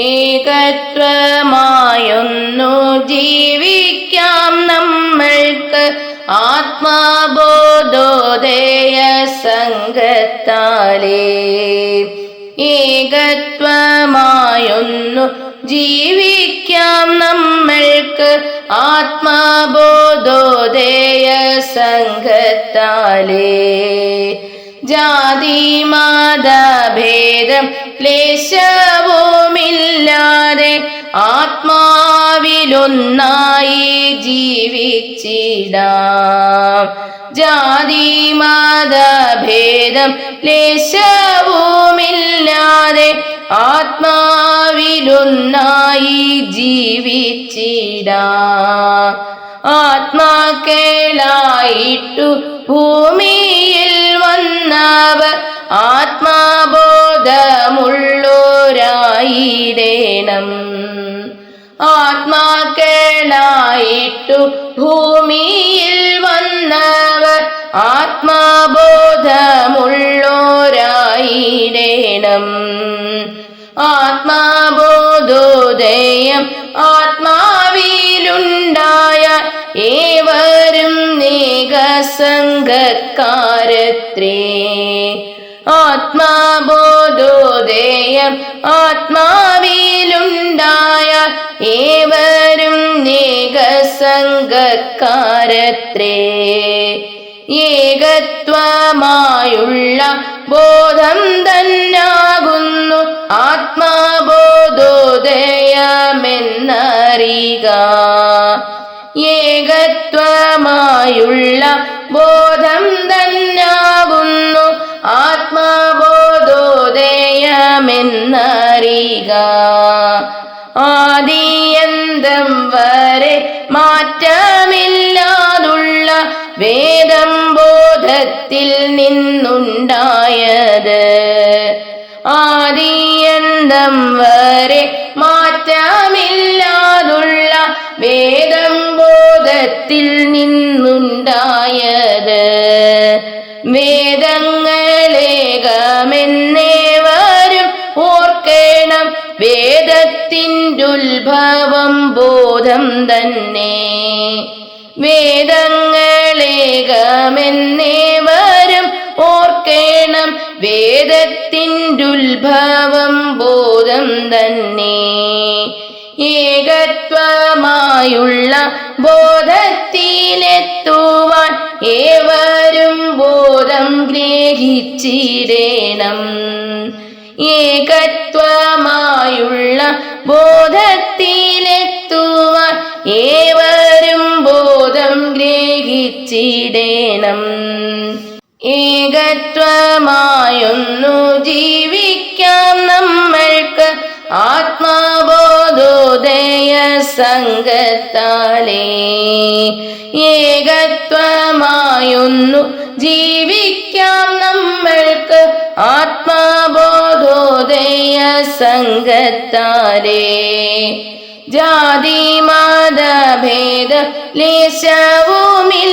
ഏകത്വമായൊന്നു ജീവിക്കാം നമ്മൾക്ക്. ആത്മാബോധോദയ സംഘത്താലേ ഏകത്വമായൊന്നു ജീവിക്കാം നമ്മൾക്ക്. ആത്മാബോധോദയ സംഘത്താലേ ജാതി മതഭേദം ക്ലേശവുമില്ലാതെ ആത്മാവിലൊന്നായി ജീവിച്ചിടാം. ജാതി മതഭേദം ക്ലേശവുമില്ലാതെ ആത്മാവിലൊന്നായി ജീവിച്ചിടാം. ആത്മാക്കളായിട്ടു ഭൂമിയിൽ വന്നവർ ആത്മാബോധമുള്ളോരായിടേണം. ആത്മാക്കളായിട്ടു ഭൂമിയിൽ വന്നവർ ആത്മാബോധമുള്ളോരായിടേണം. ആത്മാബോധോദയം ആത്മാവിലുണ്ടായ നേകസംഘക്കാരത്രേ ആത്മാബോധോദയം ആത്മാവിലുണ്ടായ ഏവരും നേകസംഘക്കാരത്രേ ഏകത്വമായുള്ള ബോധം തന്നാകുന്നു ആത്മാബോധോദയമെന്നറിക ഏകത്വമായുള്ള ബോധം തന്നാകുന്നു. ആത്മാബോധോദയമെന്നറിയുക. ആദിയന്തം വരെ മാറ്റമില്ലാതുള്ള വേദം ബോധത്തിൽ നിന്നുണ്ടായത്. ആദിയന്തം വരെ മാറ്റമില്ലാതുള്ള ബോധം തന്നെ. വേദങ്ങളേകമെന്നേവരും ഓർക്കണം വേദത്തിന്റെ ഉത്ഭവം ബോധം തന്നെ. ഏകത്വമായുള്ള ബോധത്തിലെത്തുവാൻ ഏവരും ബോധം ഗ്രഹിച്ചിരേണം ഏകത്വമായുള്ള ബോധത്തിലെത്തുവാൻ ഗ്രഹിച്ചിടേണം ഏകത്വമായൊന്നു ജീവിക്കാം നമ്മൾക്ക്. ആത്മാബോധോദയ സംഘത്താലേ ഏകത്വമായൊന്നു ജീവിക്കാം നമ്മൾക്ക്. ആത്മാബോധോദയ സംഘത്താലേ ജാതി മതഭേദ ലേശവുമില്ലാതെ